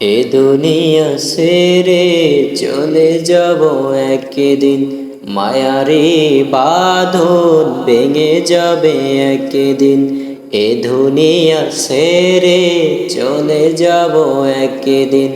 এ দুনিয়া সেরে চলে যাব একদিন। মায়ারে বাঁধন ভেঙে যাবে একদিন। এ দুনিয়া সেরে চলে যাব একদিন।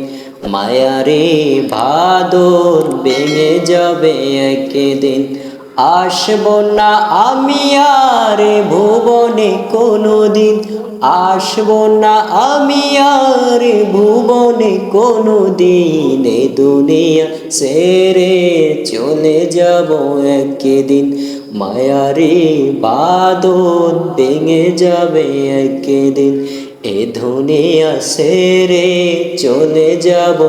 মায়ারে বাঁধন ভেঙে যাবে একদিন। আসব না আমি আর ভুবনে কোনো দিন আসব না আমি আর ভুবনে কোনো দিন দুনিয়া সেরে চলে যাব একদিন। মায়ারি বাদন ভেঙে যাবে একদিন। এ দুনিয়া সেরে চলে যাব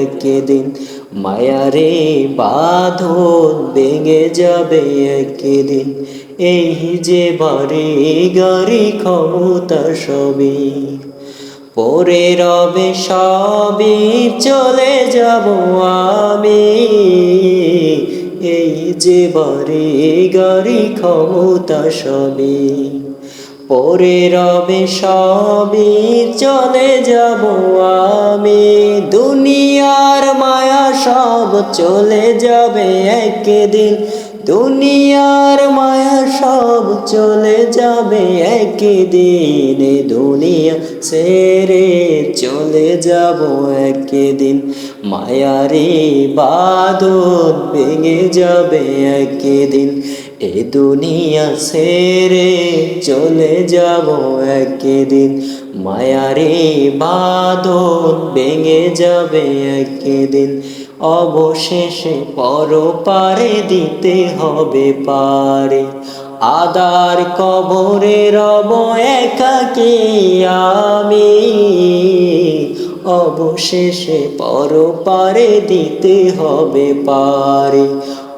একদিন। মায়ারে বাঁধন ভেঙে যাবে একদিন। এই যে বাড়ি, গাড়ি, ক্ষমতা সবই। পরে রবে সবই চলে যাব আমি। এই যে বাড়ি, গাড়ি, ক্ষমতা সবই। পরে রবে সবই চলে যাব আমি। দুনিয়ার মায়া সব চলে যাবে একদিন। দুনিয়ার মায়া সব চলে যাবে একদিন। দুনিয়া সেরে চলে যাব একদিন। মায়ারি বাদন ভেঙে যাবে একদিন। এ দুনিয়া সেরে চলে যাব একদিন। মায়ারি বাদন ভেঙে যাবে একদিন। অবশেষে পর পারে দিতে হবে পারে। আদার কবরে রব একাকে আমি। অবশেষে পর পারে দিতে হবে পারে।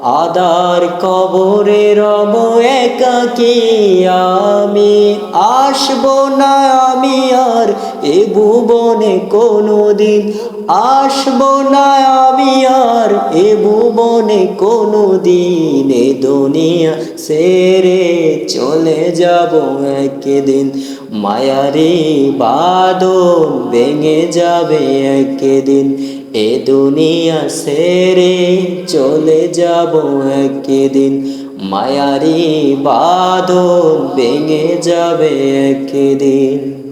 আদার কবরে রব একাকি, আমি আসব না আমি আর এ ভুবনে কোনো দিন আসব না আমি আর এ ভুবনে কোনো দিন এ দুনিয়া সেরে চলে যাব একদিন। মায়ারি বাদন ভেঙে যাবে একদিন। এ দুনিয়া সেরে চলে যাব একদিন। মায়ারি বাদল ভেঙে যাবে একদিন।